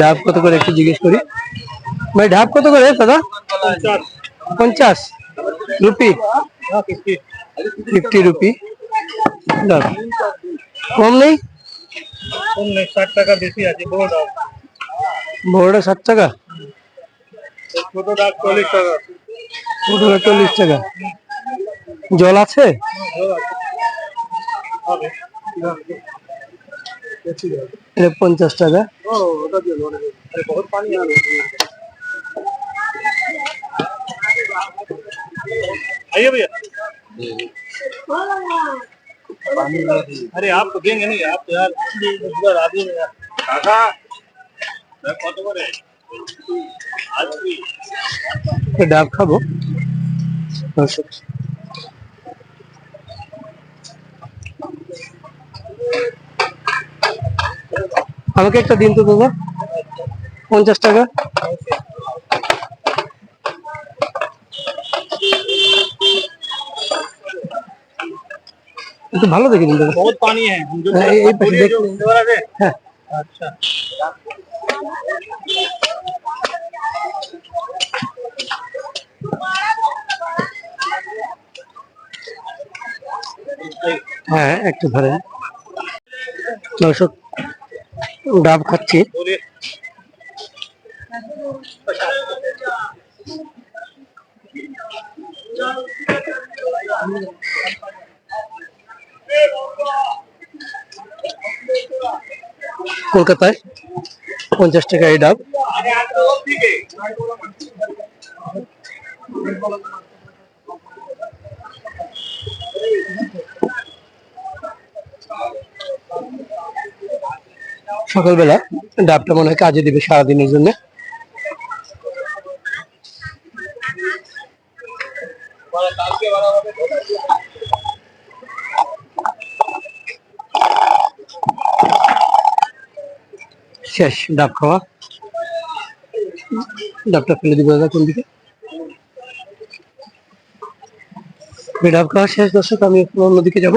ডাব কত করে একটু জিজ্ঞেস করি? ভাই ডাব কত করে দাদা? পঞ্চাশ। রুপি? ফিফটি রুপি কম নেই? ষাট টাকা বেশি আছে ষাট টাকা। চল্লিশ টাকা চল্লিশ টাকা। জল আছে? এটা পঞ্চাশ টাকা ও ওটা দিয়ে ধরে अरे बहुत पानी आ रहा है आइए भैया अरे आप तो देंगे नहीं आप तो यार पूरा आदमी में यार काका मैं कत করে আজ কি একটা ডাব খাবো দর্শক আমাকে একটা দিন তো দাদা পঞ্চাশ টাকা। একটু ভালো দেখি হ্যাঁ হ্যাঁ, হ্যাঁ।, হ্যাঁ একটু ধরে দর্শক ডাব খাচ্ছে কলকাতায় পঞ্চাশ টাকা এই ডাব Thank you. সকালবেলা ডাবটা মনে হয় কাজে দিবে সারাদিনের জন্য। শেষ, ডাব খাওয়া। ডাবটা ফেলে দিব কোন দিকে? ডাব খাওয়া শেষ, দর্শক, আমি অন্যদিকে যাব।